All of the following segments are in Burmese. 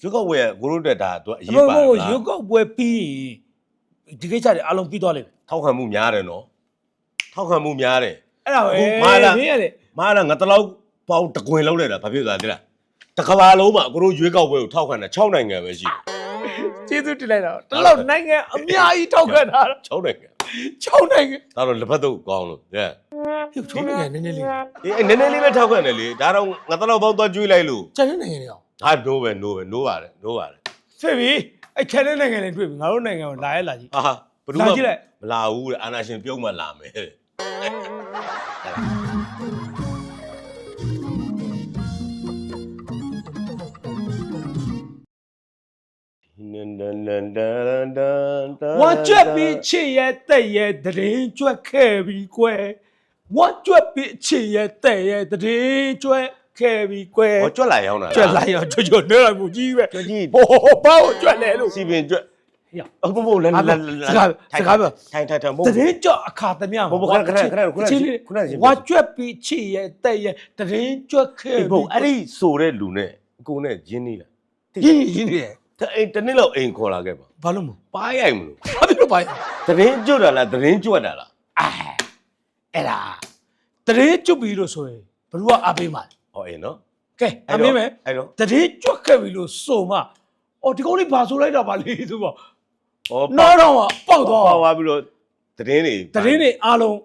ရွေးကောက်ပွဲကကိုတို့တက်တာသူကအအရေးမေပါကိုလားရုပ်ကောက်ပွဲပြီးရင်ဒီကိစ္စတွေအလုံးပြီးသွားလိမ့်မယ်ထောက်ခံမှုများတယ်နော်ထောက်ခံမှုများတယ်အဲ့ဒါပဲအခုမာလာမင်းရတယ်မာလာငါတလောက်ပေါင်းတကွင်လောက်လိုက်တာဘာဖြစ်သွားလဲသိလားတကဘာလုံးမှာကိုတို့ရွေးကောက်ပွဲကိုထောက်ခံတာ6နိုင်ငံပဲရှိတယ်ကျေးဇူးတင်လိုက်တာတလောက်နိုင်ငံအများကြီးထောက်ခံတာ6နိုင်ငံ6နိုင်ငံဒါတော့လက်ဖက်တော့ကောင်းလို့ဟဲ့ဒီ6နိုင်ငံနည်းနည်းလေးအေးအဲ့နည်းနည်းလေးပဲထောက်ခံတယ်လေဒါတော့ငါတလောက်ပေါင်းသွားကျွေးလိုက်လို့ကျန်တဲ့နိုင်ငံတွေအောင် ဟာ no ပဲ no ပဲ no ပါတယ် no ပါတယ်ဖြစ်ပြီအဲ့ကျန်တဲ့နိုင်ငံတွေတွေ့ပြီငါတို့နိုင်ငံကိုလာရဲလာကြည့်ဟာဟာဘယ်သူလာမှကြည့်လိုက် မလာဘူးတဲ့အာနာရှင်ပြုံးမှလာမယ်တဲ့နန်ဒန်ဒန်ဒန်ဒန်ဒန်ဝါကျွတ်ပြီးချစ်ရဲ့တဲ့ရဲ့တရင်ကျွတ်ခဲ့ပြီကွယ်ဝါကျွတ်ပြီးချစ်ရဲ့တဲ့ရဲ့တရင်ကျွတ် ခဲ့ပြီကွယ်ဟောကြွက်လာရောက်တာလားကျွတ်လိုက်ရောကျွတ်ကျွတ်နေလိုက်မှုကြီးပဲကြွက်ကြီး ဟိုဘာကိုကျွတ်လဲလို့ စီပင်ကြွက်ဟေ့အမမို့လဲဟာလဲစကားစကားပြော ထိုင်ထိုင်ထိုင်မို့တရင်ကျွတ်အခါသမဘုဘခဏခဏခဏခဏခဏချင်း ဝါကျွတ်ပြီးချစ်ရဲ့တဲ့ရဲ့တရင်ကျွတ်ခဲ့အေးပြီဘုအဲ့ဒီဆိုတဲ့လူနဲ့ကိုနဲ့ရင်းနေလားရင်းရင်းနေတယ်တအိမ်တစ်နေ့လောက်အိမ်ခေါ်လာခဲ့ပါဘာလို့မပါရိုက်မလို့ဘာဖြစ်လို့ပါသတင်းကျွတ်တာလားသတင်းကျွတ်တာလားအဲအဲ့ဒါတရင်ကျွတ်ပြီးလို့ဆိုရင်ဘယ်သူကအားပေးမှာလဲ ဟောအေးနော်ကဲအမင်းမယ်အဲ့တော့တတိကြွက်ခဲ့ပြီလို့ဆိုမှအော်ဒီကောင်လေးဘာဆိုလိုက်တာပါလေသူပေါ့ဟောနောက်တော့မှပေါက်သွားပေါက်သွားပြီးတော့သတင်းတွေတတိနေအားလုံး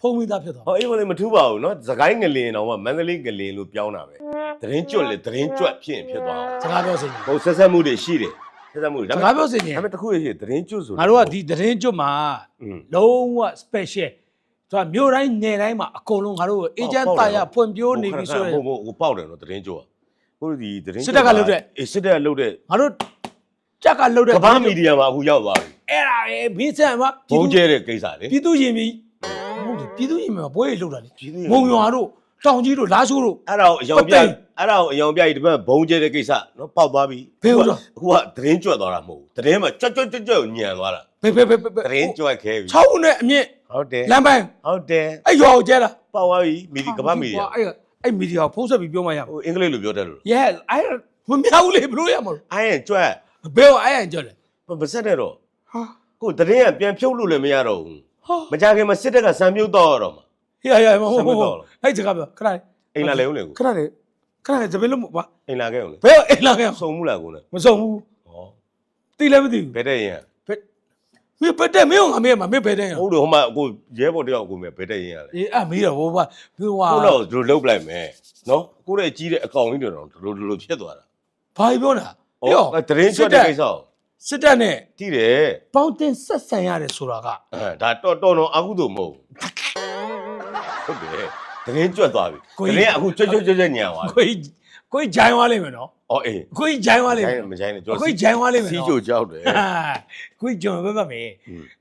ဖုံးမိသားဖြစ်သွားဟောအေးမလေးမထူးပါဘူးနော်သခိုင်းငလင်တော့မှမန္တလေးငလင်လို့ပြောင်းတာပဲသတင်းကျွတ်လေသတင်းကျွတ်ဖြစ်ရင်ဖြစ်သွားအောင်စကားပြောစင်ကြီးဟိုဆက်ဆက်မှုတွေရှိတယ်ဆက်ဆက်မှုတွေစဒါပေကားမဲ့ပြောစင်ကြီးဒါပေမဲ့တစ်ခုရရှိသတင်းကျွတ်ဆိုငါတို့ကဒီတတိကြွတ်မှာอืมလုံးဝ special သူကမြို့တိုင်းနယ်တိုင်းမှာအကုန်လုံးငါတို့အေဂျင့်တာရဖွံ့ဖြိုးနေပြီဆိုရင်ဟိုဟိုဟိုပေါက်တယ်နော်သတင်းကျွတ်ဟိုဒီသတင်းစစ်တပ်ကလုပ်တဲ့အေးစစ်တပ်ကလုပ်တဲ့ငါတို့ကြက်ကလှုပ်တဲ့ကမ္ဘာမီဒီယာမှာအခုရောက်သွားပြီအဲ့ဒါလေဘင်းဆန်မှာဘုံကျဲတဲ့ကိစ္စလေပြည်သူရင်ပြီဟုတ်တယ်ပြည်သူရင်မှာဘွဲရလှုပ်တာလေပြည်သူရင်မုံရွာတို့တောင်ကြီးတို့လားရှိုးတို့အဲ့ဒါကိုအယောင်ပြပသိမ်အဲ့ဒါကိုအယောင်ပြကြီးဒီဘက်ဘုံကျဲတဲ့ကိစ္စနော်ပေါက်သွားပြီဘယ်ဟုတ်တော့အခုကသတင်းကျွတ်သွားတာမဟုတ်ဘူးသတင်းမှာကြွတ်ကြွတ်ကြွတ်ကြွတ်ကိုညံသွားတာဘယ်ဘယ်ဘယ်ဘယ်သတင်းကျွတ်ခဲပြီ6ဦးနဲ့အမြင့် ဟုတ်တယ်လမ်းပိုင်းဟုတ်တယ်အဲ့ရွာကိုကျဲတာပေါက်သွားပြီမီဒီကမ္ဘာမီဒီယာအဲ့အဲ့မီဒီယာကိုဖုံးဆက်ပြီးပြောမှရမှာဟိုအင်္ဂလိပ်လိုပြောတယ်လို့ yes အဲ့မမြောက်ဘူးလေဘလို့ရမှာလို့အိုင်းရင်ကျွတ်ဘယ်ကိုအဲ့အန်ကြော်လဲမဆက်နဲ့တော့ဟာကိုသတင်းကပြန်ဖြုတ်လို့လည်းမရတော့ဘူးဟာမကြခင်မှာစစ်တပ်ကစံပြုတ်တော့ရတော့မှာဟေးဟေးမဟုတ်ဆက်မဘူးတော့လားအဲ့စကားပြောခဏလေးအိမ်လာလဲဦးလေကိုခဏလေးခဏလေးသပင်းလို့ဘာအိမ်လာခဲ့ဦးလေဘယ်ကိုအိမ်လာခဲ့အောင်စုံမှုလားကိုနဲ့မဆုံးဘူးဟောတိလည်းမသိဘူးဘယ်တဲ့ရင်ဘယ် မင်းဘယ်တဲ့မင်းကငါမေးမှာမင်းဘယ်တဲ့ရဟုတ်တယ်ဟိုမှာကိုရဲဘော်တယောက်ကိုမယ်ဘယ်တဲ့ရင်ရလဲအေးအမေးတော့ဟိုဘာဘယ်ဟွာကိုတော့ဒီလိုလုတ်ပလိုက်မယ်နော်ကိုရဲ့ကြီးတဲ့အကောင်ကြီးတွေတော့ဒီလိုဒီလိုဖြစ်သွားတာဘာပြောတာဟောသတင်းကျွတ်တဲ့ကိစ္စကိုစစ်တပ်နဲ့တိတယ်ပေါင်းတင်ဆက်ဆံရတယ်ဆိုတာကအဲဒါတော့တော်တော်အကုသို့မဟုတ်ဘူးဟုတ်တယ်သတင်းကျွတ်သွားပြီသတင်းကအခုကျွတ်ကျွတ်ကျွတ်ကျွတ်ညံသွားပြီကို ကြီးကိုကြီးဂျိုင်းသွားလိမ့်မယ်နော်အော်အေးကိုကြီးဂျိုင်းသွားလိမ့်မယ်မကြိုင်းနဲ့ကျွတ်ကိုကြီးဂျိုင်းသွားလိမ့်မယ်စီနော်ချိုကြောက်တယ်ဟာကိုကြီးကျွန်တော်ပြောပါမယ်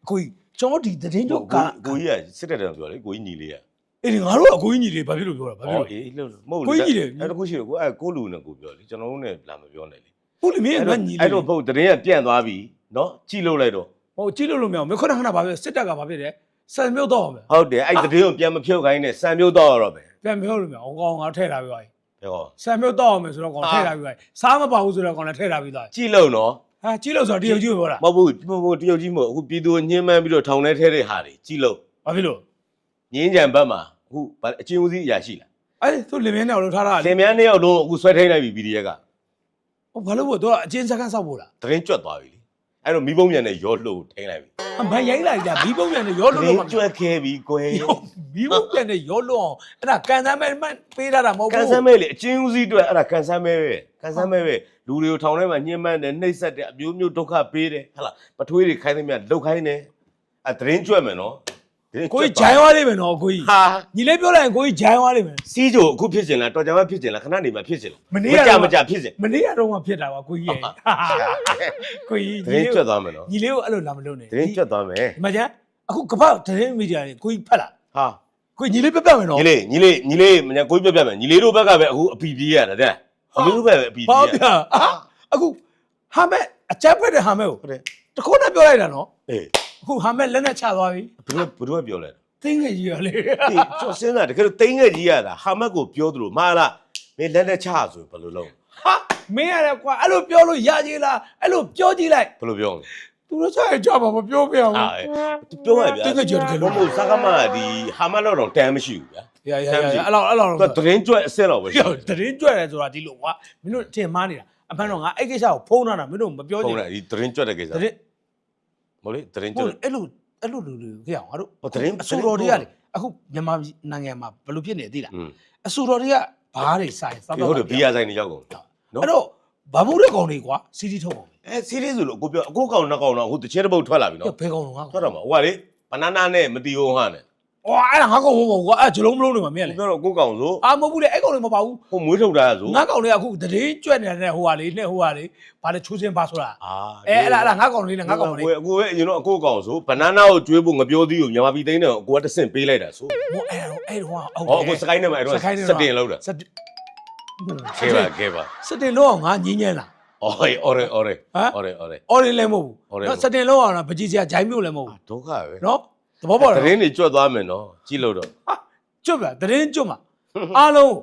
ကိုကြီးကျွန်တော်ဒီသတင်းကိုတော့ကကိုကြီးကစစ်တပ်တယ်ပြောလေကိုကြီးညီလေးကအေးငါတို့ကကိုကြီးညီလေးဘာဖြစ်လို့ပြောတာဘာဖြစ်အော်လို့အေးလို့မဟုတ်ကိုကြီးညီလေးအဲ့တခုရှိတယ်ကိုအဲကိုလူနဲ့ကိုပြောလေကျွန်တော်တို့နဲ့လာမပြောနဲ့လေဟုတ်လေမင်းကညီလေးအဲ့တော့ဘုတ်သတင်းကပြန့်သွားပြီနော်ကြည့်လို့လိုက်တော့ဟိုကြည့်လို့လို့မရဘူးမခဏခဏဘာဖြစ်စစ်တပ်ကဘာဖြစ်တယ်စံမြုပ်တော့မယ်ဟုတ်တယ်အဲ့သတင်းကိုပြန်မဖြုတ်ခိုင်းနဲ့စံမျိုးတော့ရတော့ပဲပြန်ပြောလို့မရအောင်ကောင်ငါထည့်ထားပြီးသွား ပြီပြောစံမြုပ်တော့မယ်ဆိုတော့ကောင်ထည့်ထားပြီးသွားပြီစားမပါဘူးဆိုတော့ကောင်လည်းထည့်ထားပြီးသွားပြီကြည့်လို့နော်ဟာကြည့်လို့ဆိုတော့တရုတ်ကြီးပြောတာမဟုတ်ဘူးမဟုတ်ဘူးတရုတ်ကြီးမဟုတ်အခုပြည်သူညှင်းမှန်းပြီးတော့ထောင်ထဲထဲတဲ့ဟာတွေကြည့်လို့ဘာဖြစ်လို့ငင်းကြံဘက်မှာအခုဗာအချင်းဦးစီးအရာရှိလားအဲ့သူလင်မင်းနဲ့လို့ထားတာလင်မယားနှစ်ယောက်လုံးအခုဆွဲထိန်လိုက်ပြီ PDF ကဟိုဘာလို့ဘောသူကအချင်းစကန်ဆောက်ဖို့လား သတင်းကျွတ်သွားပြီလေ အဲ့တော့မိဘုံမြန်နဲ့ရောလှုပ်ထိန်လိုက်ပြီအမရိုင်းလိုက်တာဘီးပုံပြန်နဲ့ရောသလို့တလို့င်းကျွတ်ခဲ့ပြီကွယ်ဘီးပုံပြန်နဲ့ရောလို့အောင်အဲ့ဒါကန်သမ်းမဲ့မှတ်ပေးထားတာမဟုတ်ဘူးကန်ဆန်းမဲလေအချင်းဦးစီးအတွက်အဲ့ဒါကန်ဆန်းမဲပဲကန်ဆန်းမဲပဲလူတွေကိုထောင်ထဲမှာညှင်းမှန်းတယ်နှိပ်စက်တယ်အမျိုးမျိုးဒုက္ခပေးတယ်ဟဟလားပထွေးတွေခိုင်းသမျှလုတ်ခိုင်းတယ်အဲ့သတင်းကျွတ်မယ်နော်သတင်း ကိုကြီးဂျိုင်းသွားလိမ့်မယ်နော်ကိုကြီးဟာညီလေးပြောလိုက်ရင်ကိုကြီးဂျိုင်းသွားလိမ့်မယ်စီးကြိုအခုဖြစ်ချင်လားတော်ကြမ်းမဖြစ်ချင်လားခဏနေမှဖြစ်ချင်လားမနေ့ကကြမကြဖြစ်ချင်မနေ့ကတော့မှဖြစ်တာပါကိုကြီးရဲ့ကိုကြီးသတင်းကျွတ်သွားမယ်နော်ညီလေးကိုအဲ့လိုလာမလုပ်နဲ့သတင်းကျွတ်သွားမယ်ဒီမှာကျန်အခုကပ္ပသတင်းမီဒီယာတွေကိုကြီးဖတ်လာဟာကိုကြီးညီလေးပြပြမယ်နော်ညီလေးညီလေးညီလေးမညာကိုကြီးပြပြမယ်ညီလေးတို့ဘက်ကပဲအခုအပီပြေးရတာတဲ့ညီလေးတို့ဘက်ပဲအပီဘာပြေးရပြအာအခုဟာမဲ့အချက်ဖက်တဲ့ဟာမဲ့ကိုဟုတ်တယ်တခုနဲ့ပြောလိုက်တာနော်အေး အခုဟာမဲ့လက်နဲ့ချသွားပြီဘယ်လိုဘယ်လိုပြောလဲသိငယ်ကြီးရလေအေးကျော်စင်းတာတကယ်လို့တိန်းငယ်ကြီးရတာဟာမတ်ကိုပြောသလိုမာလားမင်းလက်လက်ချဆိုဘယ်လိုလုပ်ဟာမင်းရတယ်ကွာအဲ့လိုပြောလို့ရကြီးလားအဲ့လိုပြောကြည့်လိုက်ဘယ်လိုပြောလဲသူတို့ချက်ကြပါမပြောပြအောင်အာပြောရဗျာတကယ်ကြတယ်တကယ်လို့ဘုံစကားမဒီဟာမလောက်တော့တမ်းမရှိဘူးဗျာရရရအဲ့လောက်အဲ့လောက်သူတရင်ကျွတ်အစ်စ်လောက်ပဲရှိပြောတရင်ကြွတယ်ဆိုတာဒီလိုကွာမင်းတို့ထင်မှားနေတာအမှန်တော့ငါအဲ့ကိစ္စကိုဖုံးထားတာမင်းတို့မပြောချဟုင်တ်တယ်ဒီတရင်ကျွတ်တဲ့ကိစ္စတရင် မဟုတ်လေတရင်ဟုကျွတ်တ်အဲ့လိုအဲ့လိုလူတွေခေအောင်ငါတို့ဟိုတရင်အဆူတော်တွေကလေအခုမြန်မာနိုင်ငံမှာဘယ်လိုဖြစ်နေသိလားอืมအဆူတော်တွေကဘားတွေဆိုင်စောက်ဟုတ်တယ်ဘီယာဆိုင်တွေရောက်ကုန် နော် အဲ့တော့ဘာမှုတဲ့ကောင်တွေကွာစီတီထုတ်အောင်အဲစီးရီးဆိုလို့ကိုပြောအကိုကောင်နှစ်ကောင်တော့ဟိုတချဲတစ်ပုတ်ထွက်လာပြီပြနော်ဘဲကောင်တော့ငါထွက်တော့မှာဟိုကလေဘနာနာနဲ့မတီဟိုဟာနဲ့။ အော်အဲ့ဒါငါကောင်မဟုတ်ဘူးကွာအဲ့ဂျလုံးမလုံးနေမှာမင်းလေကိုပြောတော့ကိုကောင်ဆို။အာမဟုတ်ဘူးလေအဲ့ကောင်တွေမပါဘူးဟိုမွေးထုတ်တာဆို။ငါကောင်တွေကအခုတတိကြွက်နေတဲ့ဟိုဟာလေးနဲ့ဟိုဟာလေးဘာလဲချိုးစင်းပါဆိုတာအာ။အဲအဲ့ဒါအဲ့ဒါငါကောင်လေးနဲ့ငါကောင်လေးကိုကိုရဲ့အရင်တော့အကိုကောင်ဆိုဘနာနာကိုကျွေးဖို့ငပြောသီးကိုမြန်မာပြည်သိန်းတယ်ကိုကတဆင့်ပေးလိုက်တာဆို။ဟိုအဲ့အဲ့ဟိုဟာဟောကိုစကိုင်းနဲ့မှအဲ့တော့စတင်လောက်တာစတင်ကဲပါကဲပါစတင်လို့ငါညင်းညင်းလားအော်ဟေးအော်ရဲအော်ရဲဟမ်အော်ရဲအော်ရဲ။အော်ရင်လည်းမဟုတ်ဘူးအော်ရင်နော်စတင်လို့အောင်လားပကြီးစရာဂျိုင်းမျိုးလည်းမဟုတ်ဘူးဒုက္ခပဲနော်။ သဘောပေါက်လားတရင်တွေကြွတ်သွားမယ်နော်ကြည့်လို့တော့ဟာကျွတ်ပြတရင်ကျွတ်မှာအားလုံး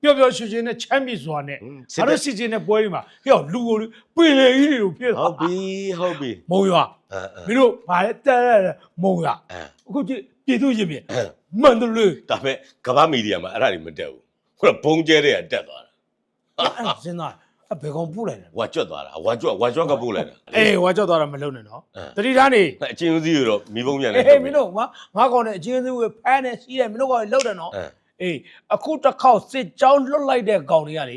ပျော်ပျော်ရွှင်ရွှင်နဲ့ချမ်းမြေ့စွာနဲ့စစ်ငါတဲ့တို့စီစဉ်တဲ့ပွဲတွေမှာဟဲ့လူကိုပင်လေကြီးတွေကိုပြည့်ဟုတ်ပြီဟုတ်ပြီမုံရွာအဲအဲမင်းတို့ဗာလဲတက်ရမုံရွာအဲအခုကြည့်ပြည်သူရင်ပြင်အဲမန္တလေးဒါပေမဲ့ကမ္ဘာမီဒီယာမှာအဲ့ဒါတွေမတက်ဘူးခုနဘုံကျဲတွေကတက်သွားတာအဲ့ဒါစဉ်းစားအ ဘယ်ကောင်ပို့လိုက်လဲဝါကြွတ်သွားတာဝါကြွတ်ဝါကြွတ်ကပို့လိုက်တာအေးဝါကြောက်သွားတာမလုံးနဲ့နော်အဲတတိထားနေအချင်းဦးစီးရတော့မိဘုံမြန်နေအေးမင်းတို့ငါငါကောင်နဲ့အချင်းစုကိုဖမ်းနေစီးတယ်မင်းတို့ကောင်လောက်တယ်နော်အဲအေးအခုတစ်ခေါက်စစ်ကြောင်းလွတ်လိုက်တဲ့ကောင်တွေကလေ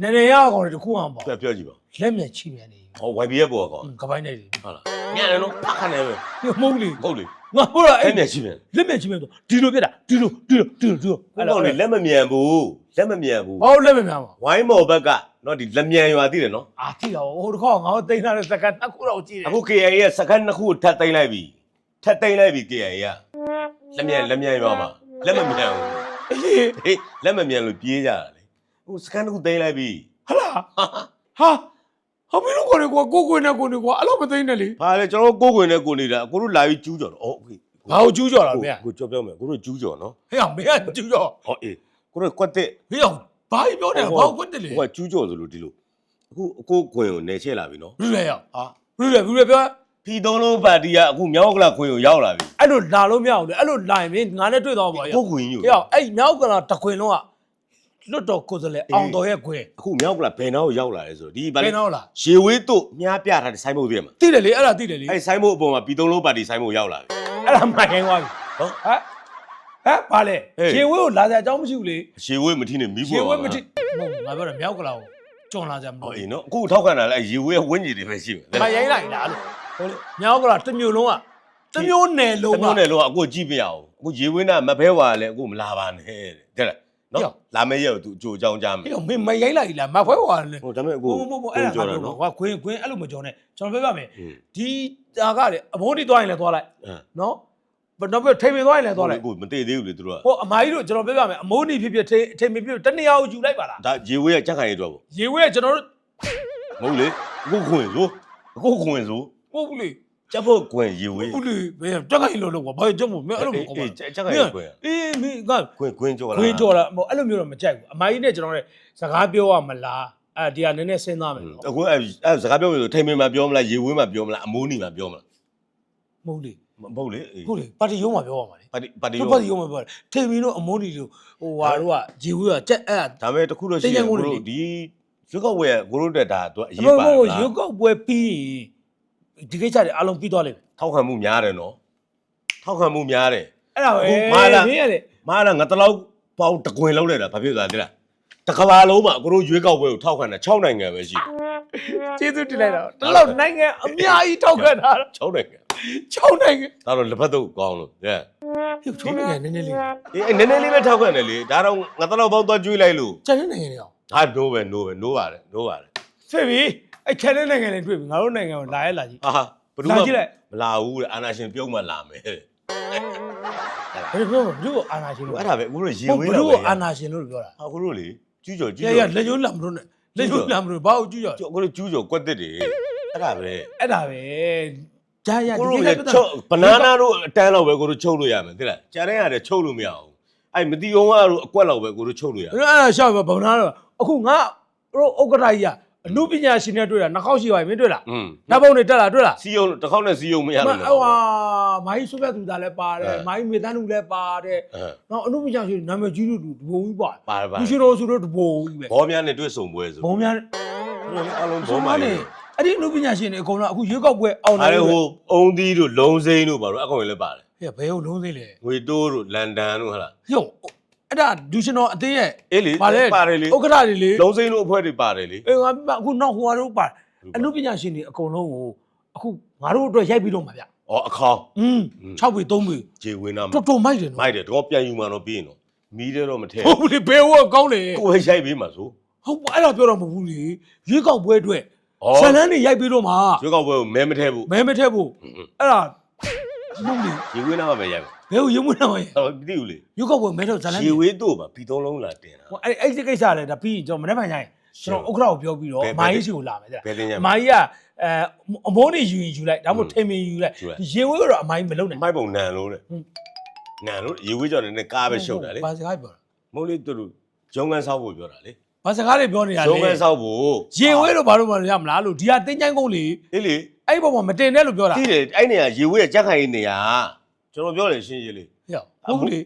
နည်းနည်းရကောင်တွေတခုအောင်ပေါ့ပြောပြောကြည့်ပါလက်မျက်ချိမြန်နေဟော YBF ပေါ်ကောကပိုင်းနေတယ်ဟုတ်လားညနေတော့ဖတ်ခနဲ့ပဲဒီမဟုတ်လေဟုတ်လေငါဟိုတော့အဲ့အဲ့မျက်ရှိပြန်လက်မျက်ချိမြန်ဆိုဒီလိုပြတာဒီလိုဒီလိုဒီလိုဒီလိုကိုကောင်လေလက်မမြန်ဘူးလက်မမြန်ဘူးဟောလက်မျက်မြန်ပါဝိုင်းမော်ဘက်က နော်ဒီလက်မြန်ရွာသိတယ်နော်အာတိတော့ဟိုတစ်ခေါက်ငါတို့တိတ်လာတဲ့စကတ်နှစ်ခုတော့ကြည့်တယ်အခု KIA ရဲ့စကတ်နှစ်ခုကိုထပ်သိမ်းလိုက်ပြီထပ်သိမ်းလိုက်ပြီ KIA ကလက်မြန်လက်မြန်ရွာမှာလက်မမြန်ဘူးဟေးလက်မမြန်လို့ပြေးကြတာလေဟိုစကတ်နှစ်ခုသိမ်းလိုက်ပြီဟလာဟာဟာမင်းတို့ကိုယ်တွေကွာကိုယ်ကိုယ်နဲ့ကိုယ်တွေကွာအဲ့လိုမသိနေလေဟာလေကျွန်တော်ကိုကိုယ်နဲ့ကိုနေတာကိုတို့လာပြီးကျူးကြော်တော့အော်ဟုတ်ငါ့ကိုကျူးကြော်တာမင်းကကိုကြော်ပြောမယ်ကိုတို့ကျူးကြော်နော်ဟေ့အောင်မင်းကကျူးကြော်ဟောအေးကိုတို့ကွက်တဲ့ဟေ့အောင် ဘာကြီးပြောနေတာဘာကိုကွတ်တယ်လေဟိုကကျူးကြော်ဆိုလို့ဒီလိုအခုအကိုခွင်ကိုနေချဲလာပြီနော်ဘယ်လဲရောက်ဟာဘယ်လဲဘယ်လဲပြောဖီသုံးလုံးပါတီကအခုမြောက်ကလာခွင်ကိုရောက်လာပြီအဲ့လိုလာလို့မရအောင်လေအဲ့လိုလာရင်မင်းငါနဲ့တွေ့တော့ပါရောကိုခွင်ကြီးဟဲ့အောင်အဲ့မြောက်ကလာတခွင်လုံးကလွတ်တော်ကိုယ်စလဲအောင်တော်ရဲ့ခွင်အခုမြောက်ကလာဘယ်နောက်ရောက်လာလဲဆိုတော့ဒီဗာဘလေယ်တော့လားရေဝေးတို့မြားပြထားတဲ့ဆိုင်းဘုတ်သေးမှာသိတယ်လေအဲ့ဒါသိတယ်လေအဲဆိုင်းဘုတ်အပေါ်မှာဖီသုံးလုံးပါတီဆိုင်းဘုတ်ရောက်လာပြီအဲ့ဒါမှန်ခိုင်းသွားပြီဟောဟမ် ဟမ်ဘာလဲဟေး ရေဝဲကိုလာစရာအကြောင်းမရှိဘူးလေရေဝေးမထီးနဲ့မီးရေဖို့ဝဲမတိမဟုတ်ငါပြောတယ်မြောက်ကလာကိုကျွန်းလာကြမဟောလို့အေးနော်အခုထောက်ခံတာလဲရေဝေးဝင်းကြီးတွေပဲရှိမယ်မရိုင်းလိုက်လားလို့ဟုတ်လေမြောက်ကလာတစ်မျိုးလုံးကတစ်မျိုးနယ်တလုံးကမျိုးနဲ့တော့အခုကြည့်ပြရအောင်အခုရေဝေးနာမဖဲဝါလဲအခုမလာပါနဲ့တဲ့တဲ့နော်လာမယ့်ရက်သူအကျိုးအကြောင်းကြားမယ် ဟေ့မင်းမရိုင်းလိုက်လားမဖွဲဟွာလေဟိုဒါပေမဲ့အခုဘုံဘုံဘုံအဲ့ဒါကတော့နော်ကွာခွင်းခွင်းအဲ့လိုမကြောနဲ့ကျွန်တော်ပြောပြမယ်อืมဒီတာကလေအဘိုးတီသွားရင်လည်းသွားလိုက်အဲ နော်ဘယ်တော့ပြထိန်ပင်သွားရင်လည်းသွားလိုက်အခုမတည့်သေးဘူးလေသူတို့ကဟိုအမကြီးတို့ကျွန်တော်ပြောပြမယ်အမိုးနီဖြစ်ဖြစ်ထိန်ထိန်ပင်ဖြစ်ဖြစ်တနေရာကိုယူလိုက်ပါလားဒါရေဝေးကကြက်ခိုင်ရတော့ရေဝဲကျွန်တော်တို့မဟုတ်လေအခုခွင်ဆိုအခုခွင်ဆိုဟုတ်ဘူးလေကြက်ဖို့ခွင်ရေဝေးဟုတ်လေဘယ်တက်ခိုင်လို့လို့ကွာဘာကြောင့်မမင်းအဲ့လိုမကောင်းပါအေးဘူးကြက်ခိုင်ရခွင်အေးမင်းကခွင်ခွင်ကြောလားခွင်းကြော်လာဟိုအဲ့လိုမျိုးတော့မကြိုက်ဘူးအမကြီးနဲ့ကျွန်တော်နဲ့စကားပြောရမလားအဲ့ဒီကနည်းနည်းစဉ်းစားမယ်နော်အခုအဲအဲစကားပြောလို့ထိန်မင်မှာပြောမလားရေဝေးမှာပြောမလားအမိုးနီမှာပြောမလားမဟုတ်လေ မဟုတ်လေအေးဟုတ်လေပါတီရုံးမှာပြောရမှာလေပါတီပါတီသူရောပါတီရုံးမှာပြောတယ်ထိန်မီတို့အမိုးနီတို့ဟိုဟာတို့ကဂျီဝီကကြက်အဲ့ဒါပေမဲ့တခုတော့ရှိတင်းရကျပ်မှုကိုတွေတို့ဒီရွက်ကောက်ဝဲကိုတို့တက်တာသူကအရေးဘုံပါဘုံလားရုပ်ကောက်ပွဲပြီးရင်ဒီကိစ္စတွေအလုံးပြီးသွားလိမ့်မယ်ထောက်ခံမှုများတယ်နော်ထောက်ခံမှုများတယ်အဲ့ဒါပဲအခုမာလာမင်းရတယ်မာလာငါတလောက်ပေါင်းတကွင်လောက်လိုက်တာဘာဖြစ်သွားလဲလားတကဘာလုံးမှာကိုတို့ရွေးကောက်ပွဲကိုထောက်ခံတာ6နိုင်ငံပဲရှိတယ်ကျေးဇူးတင်လိုက်တော့တလောက်နိုင်ငံအများကြီးထောက်ခံတာ6နိုင်ငံ 6နိုင်ငံဒါတော့လက်ဖက်တော့ကောင်းလို့တဲ့ဟို6နိုင်ငံနည်းနည်းလေးအေးနည်းနည်းလေးပဲထောက်ခံတယ်လေဒါတော့ငါတလောက်ပေါင်းသွားကျွေးလိုက်လို့ကျန်တဲ့နိုင်ငံတွေအောင်ဟာနိုးပဲနိုးပဲနိုးပါတယ်နိုးပါတယ်ဖြစ်ပြီအဲ့ကျန်တဲ့နိုင်ငံတွေတွေ့ပြီငါတို့နိုင်ငံကိုလာရဲလာကြည့်ဟာဘယ်သူလာမှကြည့်လိုက် မလာဘူးတဲ့အာနာရှင်ပြုံးမှလာမယ်တဲ့ဘယ်လိုပြောမလဲဘယ်လိုအာနာရှင်လို့အဲ့ဒါပဲအခုတို့ရေဟုတ်ဝေးဘယ်တာလိုပဲအာနာရှင်လို့ပြောတာအခုတို့လေကျူးကျော်ကျူးရကျော်ရလက်ညှိုးလမ်းမလို့နဲ့လက်ညှိုးလမ်းမလို့ဘာလို့ကြည့်ရအခုတို့ကျူးကျော်ကွက်တစ်တွေအဲ့ဒါပဲ အဲ့ဒါပဲ ဂျာရကိုဒီတို့ကိလေစ္စချုပ်ဘနာနာတို့အတန်းလောက်ပဲကိုတို့ချုပ်လို့ရမယ်သိလားကြားတဲ့ရတယ်ချုပ်လို့မရဘူးအဲ့မတီအောင်ကတော့အကွက်လောက်ပဲကိုတို့ချုပ်လို့ရအဲ့ဒါရှောက်ပဲဘုံနာတော့အခုငါတို့ဥက္ကဋ္ဌကြီးကအနုပညာရှင်နဲ့တွေ့တာနှာခေါက်ရှိပါပြီမင်းတွေ့လားอืมဓာတ်ပုံတွေတက်လာတွေ့လားစီယုံတစ်ခေါက်နဲ့စီယုံမရဟဘူးဟိုဟာမိုင်းဆွဲသူသားလည်းပါတယ်အဲမိုင်းမေတန်းလူလည်းပါတယ်အဲနောက်အနုပညာရှင်နာမည်ကြီးတို့ဒဘုံကြီးပါပါတယ်ပါလူရှင်တော်ဆိုတော့ဒဘုံကြီးပဲဘောများနဲ့တွေ့ဆုံပွဲဆိုဘုံများအလုံးဘုံဘောမာမာနေနေ အဲ့ဒီလူပညာရှင်တွေအကုန်လုံးအခုရွေးကောက်ပွဲအောင်လာအဲ့ဟိုအုံသီးတို့လုံစိမ်းတို့ပါတော့အကောင်ရလည်းပါတယ်ဟဲ့ဘယ်ဟုတ်လုံးသေးလဲငွေတိုးတို့လန်ဒန်တို့ဟလားရုပ်အဲ့ဒါဒူရှင်တော်အသေးရဲ့အေးလေပါတယ်လေဥက္ကဋ္ဌတွေလေလုံစိမ်းတို့အဖွဲ့တွေပါတယ်လေအေးငါအခုနောက်ဟိုဟာတို့ပါအမှုပညာရှင်တွေအကုန်လုံးကိုအခုငါတို့အတွက်ရိုက်ပြီးတော့မှာဗျအော်အခေါင်းอืม6ပြီ3ပြီခြေဝင်းနာတော်တော်မိုက်တယ်နော်မိုက်တယ်တော့ပြန်ယူမှတော့ပြီးရင်တော့မီးတဲ့တော့မထဲဟုတ်ပြီဘယ်ဟုတ်ကောင်းလေကိုယ်ရိုက်ပြီးမှာဆိုဟုတ်ပါအဲ့ဒါပြောတော့မဟုတ်ဘူးလေရွေးကောက်ပွဲအတွက် ဆန်လန်းတွေရိုက်ပြီးတော့မှာရွေးကောက်ပွဲကိုမဲမထဲဘူးမဲမထက်ဖို့အဲ့ဒါဟုတ်လေဂျေဝင်းနာမှာပဲရိုက်မယ်ဘယ်ဟိုရုံမနာမရဲ့ဟောမသိဘူးလေရွေးကောက်ပွဲမဲတော့ဇာလန်းဂျေဝင်းတို့ပါပြီးသုံးလုံးလာတင်တာဟိုအဲ့အဲ့ဒီကိစ္စလည်းဒါပြီးရင်ကျွန်တော်မနေ့မှညရင်ကျွန်တော်ဥက္ကဋ္ဌကိုပြောပြီးတော့ဘယ်အမိုင်းရှိကိုလာမယ်တဲ့ဘယ်တင်ကြအမှာမိုင်းကအဲအမိုးနေယူရင်ယူလိုက်ဒါမှမဟုတ်ထိန်မင်ယူလိုက်ယူလိုက် ရေဝဲကတော့အမိုင်းမလုံနိုင် မိုက်ပုံနန်လို့တဲ့ဟုတ်နန်လို့ရေဝေးကြော်နေကားပဲရှုပ်တာလေဘာစကားပြောတာ မဟုတ်လေသူတို့ဂျုံကန်ဆောက်ဖို့ပြောတာလေ ဘာစကားတွေပြောနေတာဂျုံလဲကန်ဆောက်ဖို့ရေဝဲတော့ဘာလို့မရမလားလို့ဒီဟာတင်းချိုင်းကုန်းလေအေးလေအဲ့ဒီပုံမှာမတင်နဲ့လို့ပြောတာတိတယ်အဲ့နေရာရေဝေးရဲ့ကြက်ခိုင်နေရာကျွန်တော်ပြောတယ်ရှင်းရှင်းလေးဟဲ့ဟုတ်ဘူးလေ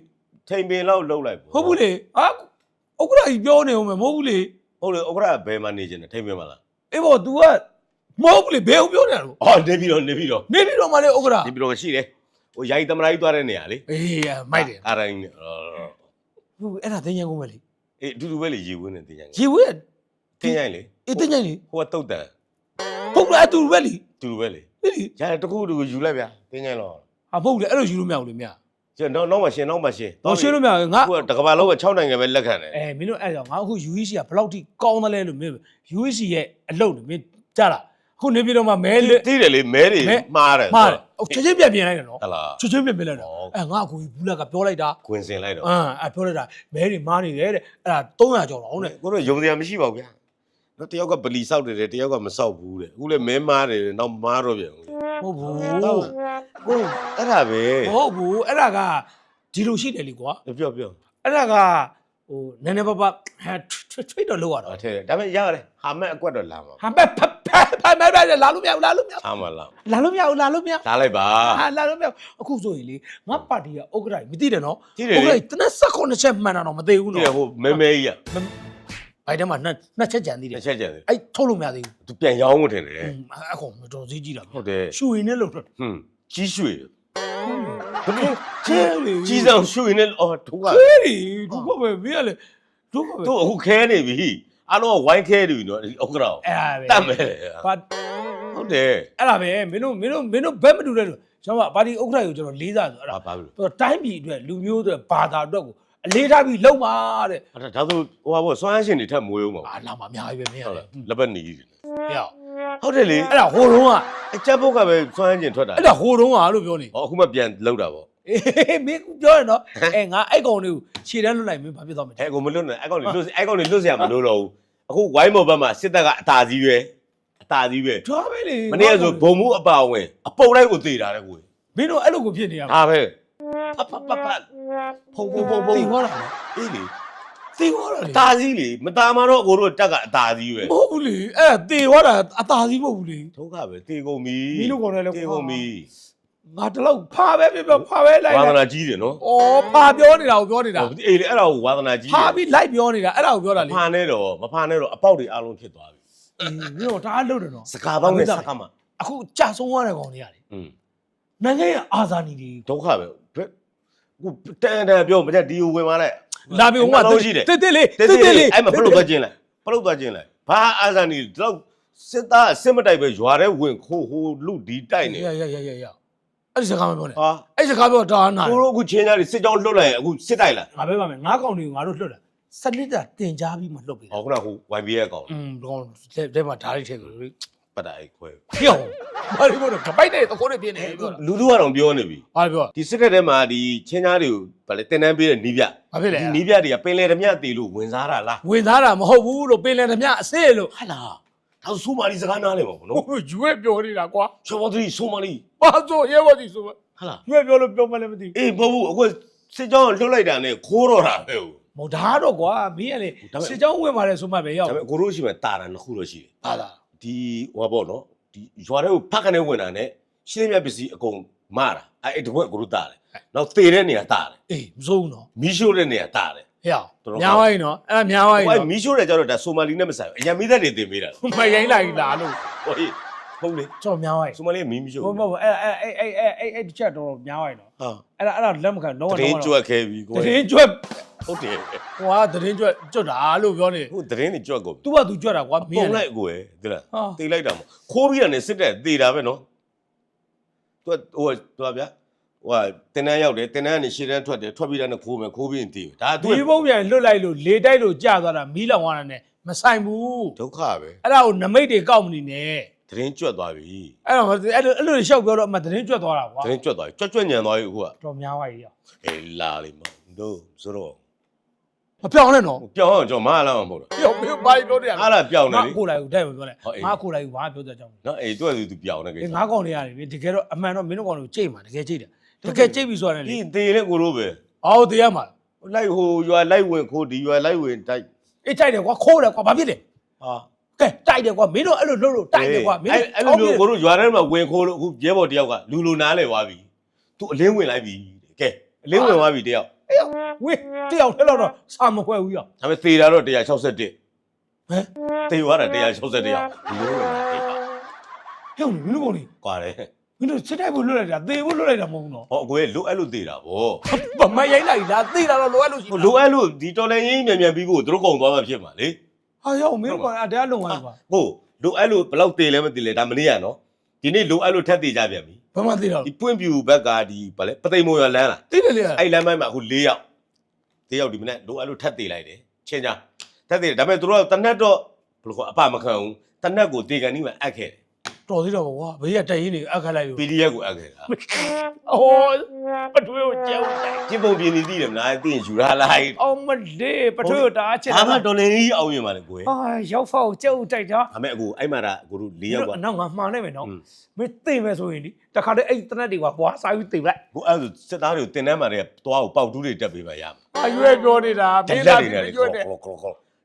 ထိန်ပင်လောက်လှုပ်လိုက်ပေါ့ဟုတ်ဘူးလေဟာဥက္ကဋ္ဌကြီးပြောနေအောင်မဟုတ်ဘူးလေဟုတ်လေဥက္ကရာဘယ်မှာနေကျင်တယ်ထိန်ပင်မှာလားအေးဘော तू ကမဟုတ်ဘူးလေဘယ်ဟုတ်ပြောနေတာလို့အော်နေပြီးတော့နေပြီးတော့နေပြီးတော့မှလေဥက္ကဋ္ဌနေပြီးတော့ရှိတယ်ဟိုယာယီသမရာကြီးသွားတဲ့နေရာလေအေးမိုက်တယ်အားတိုင်းနဲ့အော်ဟုတ်အဲ့ဒါတင်းချိုင်းကုန်းပဲလေ အေးအတူတူပဲလေရေဝေးနဲ့တင်ကြတယ်ရေဝဲတင်ကြလေအေးတင်းချိုင်းလေဟိုကတုတ်တန်ဟုတ်လားအတူတူပဲလေအတူတူပဲလေအေးလေရတယ်တခုတခုယူလိုက်ဗျာတင်ကြတော့ဟာမဟုတ်ဘူးလေအဲ့လိုယူလို့မရဘူးလေမြတ်ကျန်တော့နောက်မှရှင်နောက်မှရှင်တော့ရှင်းလို့မရဘူးငါဟိုကတကဘာလုံးက6နိုင်ငံပဲလက်ခံတယ်အဲမင်းတို့အဲ့ကြောင့်ငါအခု UEC ကဘယ်လောက်ထိကောင်းသလဲလို့မင်း UEC ရဲ့အလုပ်လို့မင်းကြားလားအခုနေပြည်တော်မှာမဲလတိတယ်လေမဲတွေမဲမှားတယ်မှားတယ်ဟုတ် ချက်ချင်းပြန်ပြင်လိုက်တယ်နော်ဟလားချက်ချင်းပြန်ပြင်လိုက်တာဟုတ်အဲငါအကူကြီးဘူးလက်ကပြောလိုက်တာကွင်စင်လိုက်တော့အမ်အဲပြောလိုက်တာမဲတွေမားနေတယ်တဲ့အဲ့ဒါ300ကျော်တော့တဲ့ကိုတော့ယုံစရာမရှိပါဘူးဗျာတော့တယောက်ကပလီဆောက်တယ်တယ်တယောက်ကမဆောက်ဘူးတဲ့အခုလည်းမဲမားတယ်တဲ့နောက်မားတော့ပြန်ဦးဟုတ်ဘူးဟုတ်ဟုတ်အဲ့ဒါပဲဟုတ်ဘူးအဲ့ဒါကဒီလိုရှိတယ်လीကွာပြောပြောအဲ့ဒါကဟိုနည်းနည်းပါးပါးဟဲထွေးတော့လောက်ရတော့အထဲဒါပေမဲ့ရတယ်ဟာမက်အကွက်တော့လာမှာဟာမဲ့ဖ ဖဖမဲမဲလာလို့မရဘူးလာလို့မရဘူးအာမလာလာလို့မရဘူးလာလို့မရဘူးလာလိုက်ပါဟာလာလို့မရဘူးအခုဆိုရင်လေငါပါတီကဥက္ကဋ္ဌကြီးမသိတယ်နော်သိတယ်လေဥက္ကဋ္ဌကြီးတနက်16ချက်မှန်တာတော့မသိဘူးဒီနော်ဟိုမဲမဲကြီးอ่ะဘိုက်ထဲမှာနှစ်နှစ်ချက်ကြံသေးတယ်တစ်ချက်ကျန်တယ်အဲ့ထုတ်လို့မရသေးဘူးသူပြန်ရောင်းဝင်တယ်လေအင်းအကောင်မတော်သေးကြည့်တာဟုတ်တယ်ရှူရင်နဲ့လို့ထွက်ဟွန်းကြီးရွှေချဲလေကြီးဆောင်ရွှေနဲ့အော်ထိုးကချဲလေဒုက္ခပဲမင်းကလေဒုက္ခပဲသူအခုခဲနေပြီ အားလုံးကဝိုင်းခဲနေပြီနော်ဒီဥက္ကရာအဲ့ဒါပဲတတ်မယ်ဘာဟုတ်တယ်အဲ့ဒါပဲမင်းတို့မင်းတို့မင်းတို့ဘက်မတူတဲ့လို့ကျွန်တော်ကပါတီဥက္ကဋ္ဌကြီးကိုကျွန်တော်လေးစားဆိုအဲ့ဒါဘာဘာလို့သူတိုင်းပြည်အတွက်လူမျိုးအတွက်ဘာသာအတွက်ကိုအလေးထားပြီးလုံးပါတဲ့အဲ့ဒါဒါဆိုဟိုဟာဘောစွမ်းအားရှင်တွေထပ်မွေးဦးမှာအာလာမအများကြီးပဲမင်းရဟုတ်လေလားလက်ပတ်နေကြီးဟဲ့ဟုတ်တယ်လေအဲ့ဒါဟိုတုန်းကအချက်ဘုတ်ကပဲစွမ်းအားရှင်ထွက်တာအဲ့ဒါဟိုတုန်းကလို့ပြောနေဟောအခုမှပြန်လောက်တာပေါ့ အေးမင်းပြောရနော်အဲငါအဲ့ကောင်လေးကိုခြေတန်းလွတ်လိုက်မင်းဘာဖြစ်သွားမလဲအဲကောင်မလွတ်နဲ့အဲကောင်လေးလွတ်အဲကောင်လေးလွတ်စရာမလိုတော့ဘူးအခုဝိုင်းမော်ဘက်မှာစစ်တပ်ကအသာစီးပဲအသာစီးပဲဒါပဲလေမနေ့ကဆိုဘုံမှုအပါဝင်အပုတ်လိုက်ကိုသေတာလေကိုမင်းတို့အဲ့လိုကိုဖြစ်နေရမှာဒါပဲဖဖဖဖဖုံဖုံဖုံဖုံတင်ခေါ်လာအေးလေတင်ခေါ်လာအသာစီးလေမตาမှာတော့အကိုတို့တက်ကအသာစီးပဲမဟုတ်ဘူးလေအဲတင်ခေါ်လာအသာစီးမဟုတ်ဘူးလေဒုက္ခပဲတေကုန်ပြီမင်းတို့ကောင်လည်းတေကုန်ပြီ ငါတလောက်ဖာပဲပြပြဖာပဲလိုက်ဝါသလိုက်နာကြီးတယ်နော်ဩဖာပြောနေတာကိုပြောနေတာဟုတ်အေးလေအဲ့ဒါကိုဝါသနာကြီးဖာပြီးလိုက်ပြောနေတာအဲ့ဒါကိုပြောတာမလေဖာနဲ့တော့မဖာနဲ့တော့အပေါက်တွေအလုံးဖြစ်သွားပြီအေးမင်းတို့ဒါအလုပ်တယ်နော်စကားပေါင်းနဲ့စကားမှာအခုကြာဆုံးသွားတဲ့ကောင်တွေရတယ်อืมနိုင်ငံရဲ့အာဇာနည်တွေဒုက္ခပဲဘယ်ခုတန်တန်ပြောမကြဒီကိုဝင်သွားလိုက်လာပြီဟိုကလုံးရှိတယ်တက်တက်လေးတေးတက်တက်သေးလေးအဲ့မှာဖလုတ်သွားခြင်းလိုက်ဖလုတ်သွားခြင်းလိုက်ဘာအာဇာနီတော့စစ်သားစစ်မတိုက်ပဲရွာထဲဝင်ခိုးဟိုလူဒီတိုက်နေရရရရရ အဲ့ဒီစကားမပြောနဲ့ ဟာ အဲ့ဒီစကားပြောတာနာ ကိုတို့အခုချင်းကြတွေစစ်ကြောင်းလွတ်လိုက်ရင်အခုစစ်တိုက်လာ ငါပဲပါမယ်ငါးကောင်တွေကိုငါတို့လွတ်တာစနစ်တာတင် जा ပြီးမှလွတ်ပြီ ဟောခုနကဟို YBA ကောင် อืมတော့လက်မှာဓာတ်ရိုက်ထည့်ကြလို့ ပတ်တာအဲ့ခွဲ ပြောင်းဘာလို့ပြောတော့ကပိုက်တဲ့သခိုးတွေပြင်းနေပြောတာ လူတို့ကတော့ပြောနေပြီ ဘာပြော ဒီစစ်တပ်ထဲမှာဒီချင်းကြတွေကိုဗာလေတင်တန်းပေးတဲ့နီးပြ ဘာဖြစ်လဲ ဒီနီးပြတွေကပင်လေဓမြတေလို့ဝင်စားတာလား ဝင်သားတာမဟုတ်ဘူးလို့ပင်လယ်ဓမြအစစ်လို့ ဟာလား ဒါဆိုမာလီစကားနားလေပါဘောနော်ဟိုရွေးပြောနေတာကွာချောဘောသီဆိုမာလီဘာဆိုရဲဘော်ဒီဆိုဟာလားရွေးပြောလို့ပြောမှလည်းမသိအေးမဟုတ်ဘူးအခုစစ်ကြောင်းလွတ်လိုက်တာနဲ့ခိုးတော့တာပဲဟိုမမဟုတ်ဒါတော့ကွာမင်းကလေဒါပေမဲ့စစ်ကြောင်းဝင်ပါတယ်ဆိုမှပဲရောက်ဒါပေမဲ့ကိုတို့ရှိမှတာတာနှစ်ခုတော့ရှိတယ်ဟာလားဒီဟိုဘောနော်ဒီရွာထဲကိုဖက်ကနေဝင်တာနဲ့ရှင်းသမျှပစ္စည်းအကုန်မာတာအဲ့အဲ့တကွက်ကိုတို့တာတယ်နောက်သေတဲ့နေရာတာတယ်အေးမစိုးဘူးနော်မီးရှို့တဲ့နေရာတာတယ် ဟဲ့အောင်တော်တော်များဝိုင်းနော်အဲ့ဒါများဝိုင်းဟိုအဲ့နော်မီးရှို့တဲ့ကြတော့ဒါဆိုမာလီနဲ့မဆိုင်ဘူးအရင်မီးသက်တွေတင်ပေးတာမရိုင်းလိုက်လားလို့ဟိုအေးဟုတ်လေကျွန်တော်များဝိုင်းဆိုမာလီကမီးမရှို့ဟုတ်မဟုတ်အဲ့အဲ့အဲ့အဲ့အဲ့အဲ့အဲ့တစ်ချက်တော့များဝိုင်းနော်ဟာအဲ့ဒါအဲ့ဒါလက်မခံလုံးဝတရင်ကြွက်ခဲ့ပြီကိုတရင်ကျွတ်ဟုတ်တယ်ဟွာတရင်ကျွတ်ကျွတ်တာလို့ပြောနေဟိုတရင်တွေကြွက်ကုန်ပြီသူကသူကျွတ်တာကွာမင်းပုံကလိုက်ကိုယ်ဒီလားဟာတေးလိုက်တာမခိုးပြီးတာနဲ့စစ်တဲ့တေးတာပဲနော်သူကဟိုသူကဗျာ ဟိုတင်တန်းရောက်တယ်တင်တန်းကနေရှေ့တန်းထွက်တယ်ထွက်ပြီးတာနဲ့ခိုးမယ်ခိုးပြီးရင်တေးဒါသူဒီဘုံပြန်လွတ်လိုက်လို့လေတိုက်လို့ကြာသွားတာမီးလောင်သွားတာနဲ့မဆိုင်ဘူးဒုက္ခပဲအဲ့ဒါကိုနမိတ်တွေကောက်မနေနဲ့တရင်ကြွက်သွားပြီအဲ့တော့အဲ့လိုအဲ့လိုရှောက်ပြောတော့အမှတရင်ကျွတ်သွားတာကွာတရင်ကြွက်သွားပြီကြွက်ကြွက်ညံသွားပြီအခုကတော်များဝိုင်းရောအေးလာလိမ့်မတို့ဆိုတော့မပြောင်းနဲ့နော်ပြောင်းအောင်ကျွန်တော်မလာမှာမဟုတ်လားပြောပြောဘာပြောတယ်အားလာပြောင်းနေငါလေကိုလိုက်ကိုတိုက်မပြောလဲဟုတ်အေးငါကိုလိုက်ကိုဘာပြောတဲ့ကြောင်းနော်အေးသူကသူပြောင်းနေကိစ္စဒီငါကောင်တွေရတယ်တကယ်တော့အမှန်တော့မင်းတို့ကောင်တွေကိုကြိတ်မှာတကယ်ကြိတ်တယ် တကယ်ကြိတ်ပြီဆိုရတယ်လေဒီတေးလေကိုတို့ပဲအော်တရားမှာလိုက်ဟိုရွာလိုက်ဝင်ခိုးဒီရွာလိုက်ဝင်တိုက်အေးတိုက်တယ်ကွာခိုးတယ်ကွာဘာဖြစ်လဲဟာကဲတိုက်တယ်ကွာမင်းတို့အဲ့လိုလုပ်လို့တိုက်တယ်ကွာမင်းအဲ့တို့အဲ့လိုမျိုးကိုတို့ရွာထဲမှာဝင်ခိုးလို့အခုရဲဘော်တယောက်ကလူလူနားလဲသွားပြီသူအလင်းဝင်လိုက်ပြီကဲအလင်းဝင်သွားပြီတယောက်ဝေးတယောက်ထဲတော့စာမခွဲဘူးရောဒါပေမဲ့သေတာတော့161ဟမ်သေသွားတာ161ယောက်လူဝင်လာပြီဟဲ့မင်းတို့ကောင်တွေကွာတယ် မင်းတို့စစ်တိုက်ဖို့လွတ်လိုက်တာသေဖို့လွတ်လိုက်တာမဟုတ်ဘူးနော်ဟောအကိုရဲ့လိုအပ်လို့သေတာဗောဘာမရိုင်းလိုက်လားသေတာတော့လိုအပ်လို့ရှိဟိုလိုအပ်လို့ဒီတော်လည်းရင်းမြန်မြန်ပြီးဖို့သူတို့ကုန်သွားမှဖြစ်မှာလေဟာရောက်မင်းတို့ကောင်အတရားလုံသွားကွာဟုတ်လိုအပ်လို့ဘယ်လောက်သေလဲမသိလဲဒါမနေ့ကနော်ဒီနေ့လိုအပ်လို့ထက်သေကြပြန်ပြီဘာမှသေတော့ဒီပွင့်ပြူဘက်ကဒီဗာလဲပသိမ်မွန်ရလန်းလားသိတယ်လေအဲ့လမ်းမိုင်းမှာအခု၄ယောက်၄ယောက်ဒီမနေ့လိုအပ်လို့ထက်သေလိုက်တယ်ချင်းချာထက်သေတယ်ဒါပေမဲ့သူတို့ကတနက်တော့ဘယ်လိုခေါ်အပမခံဘူးတနက်ကိုတေကန်နီးမှာအပ်ခဲ့တယ် တော်သေးတော့ကွာဘေးကတိုင်ရင်းနေအခက်လိုက်လို့ PDF ကိုအပ်ခဲ့တာအိုးပထွေးကိုကျဲဦးတိုင်ကျင်းပုံပြင်းနေသိတယ်မလားသိရင်ယူရလိုက်အောင်မလေးပထွေးကိုတားချစ်ဘာမှတော်လင်းကြီးအောင်ရင်ပါလေကိုယ်ဟာရောက်ဖောက်ကျဲဦးတိုက်တာဒါပေမဲ့အခုအဲ့မှာဒါကိုတို့၄ယောက်ကနောက်ငါမှားနေမယ်နော်อืมမင်းသိမယ်ဆိုရင်ဒီတခါတည်းအဲ့တနက်တွေကဘွားစားပြီးသိလိုက်ကိုအဲ့ဒါစစ်သားတွေကိုတင်တန်းမှာတည်းကသွားကိုပေါက်တူးတွေတက်ပေးပါရမှာအရွယ်ပြောနေတာမတက်င်းလက်သားတွေပြီးနဲ့လေပြောတယ်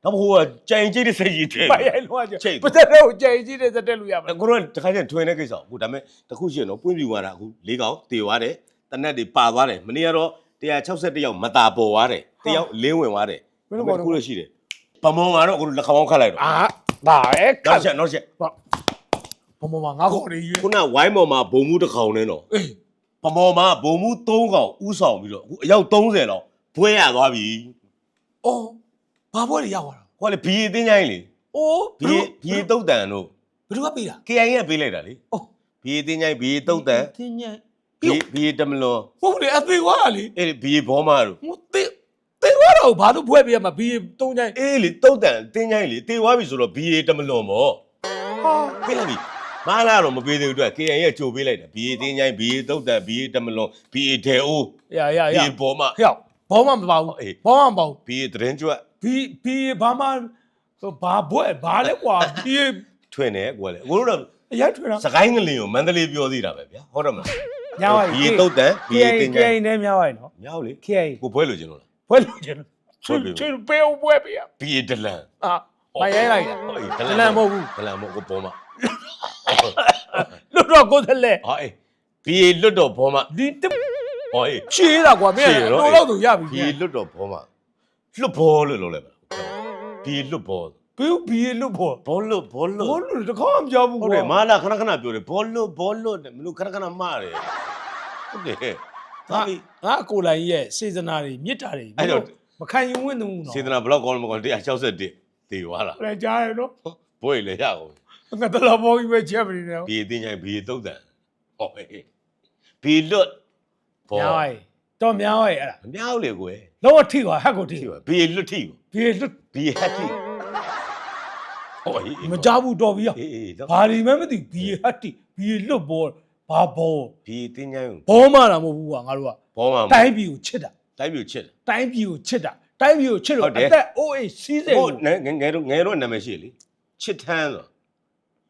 ကောကောကောတော့ဟိုကကြိုင်ကြိတ်တဲ့စိတ်ကြီးတဲ့ဘာရိုင်းလို့ချိကျတ် ပသက်တော့ကြိုင်ကြီးတဲ့တက်လို့ရမှာ ကိုတို့တခါကျရင်ထွင်တဲ့ကိစ္စအခုဒါပေမဲ့တခုရှိရနော်ပွင့်ပြူသွားတာအခု၄កောင်တေသွားတယ်တနက်တွေပါသွားတယ်မနေ့ကတော့161ယောက်မတာပေါ်သွားတယ်တယောက်လင်းဝင်သွားတယ်ဘယ်လိုပေါ်တတော့ခုလို့ရှိတယ်ပမောင်ကတော့အခုလက်ခေါင်းခတ်လိုက်တော့အာဘာလဲခနောက်က်ချက်နောက်ချက်ဘုံဘုံမှာငါကောင်တွေရွေးခုနဝိုင်းပေါ်မှာဘုံမှုတစ်ခေါင်နဲ့တော့အေးပမောင်မှာဘုံမှု၃កောင်ဥဆောင်ပြီးတော့အခုအယောက်30လောက်ဘွဲရသွားပြီအော် ဘာပွဲတွေရောက်သွားတာဟိုကလေဘီအတင်းချိုင်းလေအိုးဘဘီယ်ဘီတုတ်တန်တို့ ဘယ်သူကပေးတာ KI ကပေးလိုက်တာလေအော်ဘီအတင်းချိုင်းဘီတုတ်တန်တင်းညံဘီဘီတမလွန်ဟုတ်တယ်အသေးသွားတာလေအဲ့ဒီဘီဘောမာတို့ဟိုတေးတေးသွားတော့ဘာလို့ပွဲပေးရမှာဘီတုံးချိုင်းအေးလေတုတ်တန်တင်းချိုင်းလေတေသွားပြီဆိုတော့ဘီတမလွန်ပေါ့ဟာပေးလိုက်ပြီမလာတော့မပေးသေးဘူးအတွက် KI ရဲ့ကြိုပေးလိုက်တာဘီတင်းချိုင်းဘီတုတ်တန်ဘီတမလွန်ဘီဒေအိုရရရဘီဘောမာဟဲ့ ဘောမမပါဘူးအေး ဘောမမပါဘူးဘီသတင်းကျွတ်ဘီဘီဘာမှဆိုဘာဘွဲဘာလဲကွာဘီထွင်တယ်ကိုယ်လေကိုတို့တော့အရိုက်ထွေတာစကိုင်းငလင်ကိုမန္တလေးပြောသေးတာပဲဗျာဟုတ်တယ်မလားညာဝိုင်ဘီတုတ်တန်ဘီ KI တင်းချို KI င်းနဲ့ညာဝိုင်နော် မြောက်လေ KI ကိုဘွဲလို့ကျင်လို့လား ဘွဲလို့ကျင်ချွတ်ချွတ်ပေးဦးဘွဲပေးရဘီဒလန်အာမရိုင်းလိုက်တာဟုတ်အေးဒလန်မဟုတ်ဘူးဒလန်မဟုတ်ကိုဘောမာလွတ်တော့ကိုယ်သက်လက်ဟာအေးဘီလွတ်တော့ဘောမာဒီတ ဟောအေးချေးတာကွာမင်းချေးတော့တော့တော့ဆိုရပြီဘီလွတ်တော့ဘောမာလွတ်ဘောလို့လုပ်လိုက်ပါဘီလွတ်ဘောဘီဘီလွတ်ဖို့ဘောလွတ်ဘောလွတ်ဘောလို့တခါမပြောဘူးဟုတ်တယ်မာလာခဏခဏပြောတယ်ဘောလွတ်ဘောလွတ်တယ်မလို့ခဏခဏမှားတယ်ဟုတ်တယ်ငါဒါဘီငါကိုလိုင်းရဲ့စေစနာတွေမြစ်တာတွေအဲ့တော့ မခံယူဝင့်သူနော်စေတနာဘလော့ကောင်းမကောင်း161တေသွားတာလည်းကြားရနော်ဘွဲလေရအောင်ငါတလာဘောကြီးပဲချက်မနေနဲ့ ဘီတင်းချိုင်ဘီတုတ်တန်ဟောအေးဘီလွတ် ဘောများပါတော့များပါအဲ့ဒါမမြောက်လေကွယ်လုံးဝထိပါဟက်ကိုထိထိပါဘီလွတ်ထိပါဘီလွတ်ဘီဟက်ထိဟောအေးမကြားဘူးတော်ပြီအေးအေးတော့ဘာဒီမှမသိဘီဟတ်တီဘီလွတ်ဘောဘာဘောဘီတင်းချိုင်ဘောမလာမဟုတ်ဘူးကွာငါတို့ကဘောမှာတိုင်းပြည်ကိုချစ်တာတိုက်ပြချစ်တိုင်းပြည်ကိုချစ်တာတိုင်းပြည်ကိုချစ်ဟုလို့တ်တယ်အသက်အိုးအိမ်စီးစိမ်ဟိုကို ငယ်ငယ်တို့ငယ်တို့နာမည်ရှိလေချစ်ထန်းဆို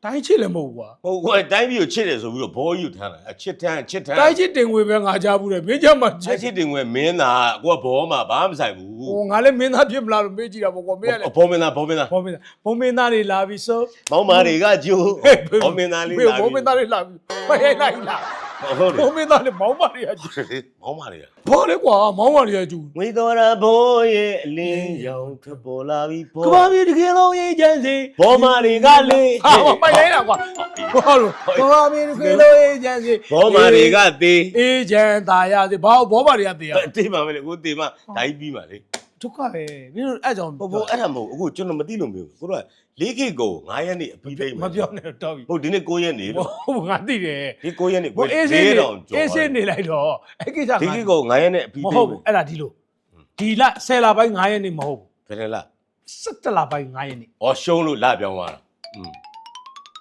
တိုင်းချစ်လည်းမဟုတ်ဘူးကွာဟိုကွာတိုင်းပြည်ကိုချစ်တယ်ဆိုပြီးတော့ဘောကြီးကိုထမ်းတာအချစ်ထမ်းချစ်ထမ်းတိုင်းချစ်တင်ငွေပဲငါကြားဘူးတယ်မင်းကြမှာချချစ်စ်ချစ်တင်ငွေမင်းသားကိုကဘောမှာဘာမှမဆိုင်ဘူးဟိုငါလည်းမင်းသားဖြစ်မလားလို့မေးကြည့်တာပေါ့ကွာမင်းကလည်းဘောမင်းသားဘောမင်းသားဘုံမင်းသားဘုံမင်းသားတွေလာပြီဆိုမောင်မာတွေကဂျိုးဘောမင်းသားလေးလာဘုံမင်းသားတွေလာပြီမရိုက်လိုက်လား ဟုတ်တယ်ဘုံမင်းသားတွေမောင်းပါတွေကကျူမောင်မာတွေကဘောလေကွာမောင်းပါတွေကကျူငွေတော်ရာဘိုးရဲ့အလင်းရောင်ထွက်ပေါ်လာပြီဘောကဘာမြေတကယ်လုံးရေးချမ်းစီဘောမာတွေကလေဟာပိုက်လိုက်တာကွာဘာလို့ကဘာမြေတကယ်လုံးရေးချမ်းစီဘောမာတွေကသေးအေးချမ်းသာရစီဘာဘောပါတွေကတေးရတေးပါမယ်လေကိုတေးမဓာကြီးပြီးပါလေဒုက္ခပဲမင်းတို့အဲ့ကြောင့်ဘောဘောအဲ့ဒါမဟုတ်အခုကျွန်တော်မသိလို့မပြောဘူးကိုတော့ ၄ခေတ်ကို9ရက်နေ့အပြီးသိမ်း မပြောနဲ့တော့ပြီ ဟုတ်ဒီနေ့9ရက်နေ့လို့ ဟုတ်ငါသိတယ် ဒီ9ရက်နေ့ ဘိုးအေးစင်း ၄ နေ တောင်ကျော် အေးစင်းနေလိုက်တော့အဲ့ကိစ္စ ဒီခေတ်ကို9ရက်နေ့အပြီး မ သိ ဟုတ် မ်း ဘူးအဲ့ဒါဒီလိုဒီလ10လပိုင်း9ရက်နေ့မဟုတ်ဘူး ဘယ်နဲ့လား 17လပိုင်း9ရက်နေ့ ဩရှုံးလို့လာပြောင်းသွားတာอืม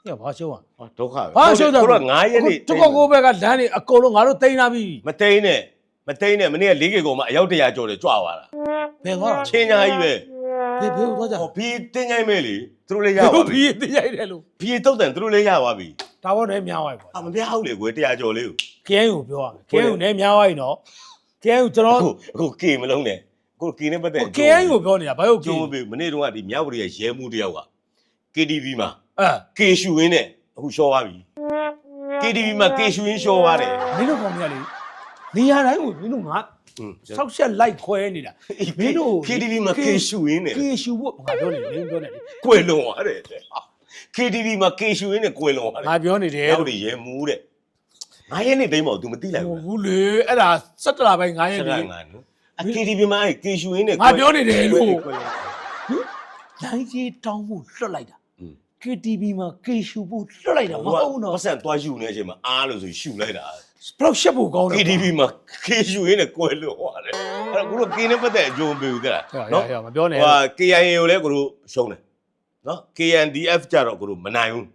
ညဘာရှုံးอ่ะ ဟောဒုက္ခပဲ ဘာရှုံးတော့ ကိုတော့9ရက်နေ့ တကောကိုဘက်ကလမ်းနေအကုန်လုံးငါတို့တိန်းလာပြီ မသိန်းနဲ့မသိန်းနဲ့မနေ့က၄ခေတ်ကိုမှအယောက်100ကျော်တယ်ကြွသွားတာ ဘယ်သွားတာ ချင်းညာကြီးပဲ ဘယ်ဘယ်သွားကြဟောဘီတင်းကြိုင်းမဲလေသူတို့လည်းရဘယ်ပါလိုပြီပြီးသိရိုက်တယ်လို့ဘီတုတ်တန်သူတို့လည်းရပါပြီဒါဘောနဲ့များသွားပြီကွာအာမပြဟုတ်လေကွယ်100ကျော်လေးကို KN ကိုပြောရမယ် KN ကိုလည်းများသွားပြီနော် KN ကိုကျွန်တော်အခုအခုကေမလုံးနဲ့ကိုကေနဲ့ပတ်သက် KN ကိုပြောနေတာဘာလို့ကျုံ KN မပေးဘူးမနေ့တုန်းကဒီမြောက်ပြည်ရဲ့ရဲမှုတယောက်က KTV မှာအဲကေရှူရင်းနဲ့အခုရှော့သွားပြီ KTV မှာကေရှူရင်းရှော့သွားတယ်မင်းတို့ကောင်မလေး နေရာတိုင်းကိုမင်းတို့ငါဆောက်ရှက်လိုက်ခွဲနေတာမင်းတို့ KTV မှာကေရှူရင်းနေကေရှူဖို့ငါပြောနေတယ်မင်းပြောနေတယ်ကွယ်လွန်သွားတယ် KTV မှာကေရှူရင်းနဲ့ကွယ်လွန်သွားတယ်ငါပြောနေတယ်ဟုတ်တယ်ရဲမူးတဲ့ငါရဲ့နေတိမ်မော် तू မသိလိုက်ဘူးဟုတ်ဘူးလေအဲ့ဒါ17လပိုင်းငါရဲ့နေအ KTV မှာအဲ့ကေရှူရင်းနဲ့ငါပြောနေတယ်လို့လိုင်းကြီးတောင်းဖို့လွတ်လိုက်တာ KTV မှာကေရှူဖို့လွတ်လိုက်တာမဟုတ်တော့ဆက်သွားယူနေတဲ့အချိန်မှာအားလို့ဆိုရှူလိုက်တာ ဘလောက်ရှက်ဖို့ကောင်းတယ် KTV မှာကေရှူရင်းနဲ့ကွယ်လွန်သွားတယ်အဲ့တော့ကိုတို့ကင်းနဲ့ပတ်သက်အကျိုးမပေးဘူးတဲ့နော်နော်မပြောနဲ့ဟိုဟာ KIA ကိုလည်းကိုတို့ရှုံးတယ်နော် KNDF ကြတော့ကိုတို့မနိုင်ဘူး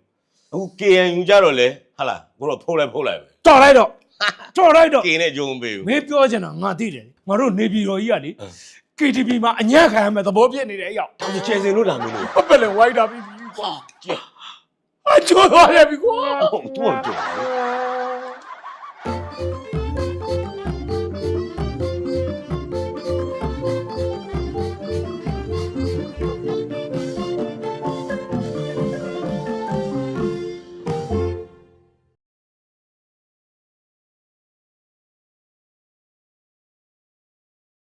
အခု KNU ကြတော့လေဟာလားကိုတို့ဖုတ်လိုက်ဖုတ်လိုက်ပဲတော်လိုက်တော့တော်လိုက်တော့ကင်းနဲ့အကျိုးမပေးဘူးမင်းပြောချင်တာငါသိတယ်ငါတို့နေပြည်တော်ကြီးကလေအင်း KTV မှာအညံ့ခံရမယ်သဘောပြည့်နေတယ်ရောက်ဒီချယ်စင်လို့လာမလို့ပပလည်းဝိုင်းတာပြီးပြီကွာကြာအချိုးသွားရပြီကွာဟုတ်သူ့အောင် you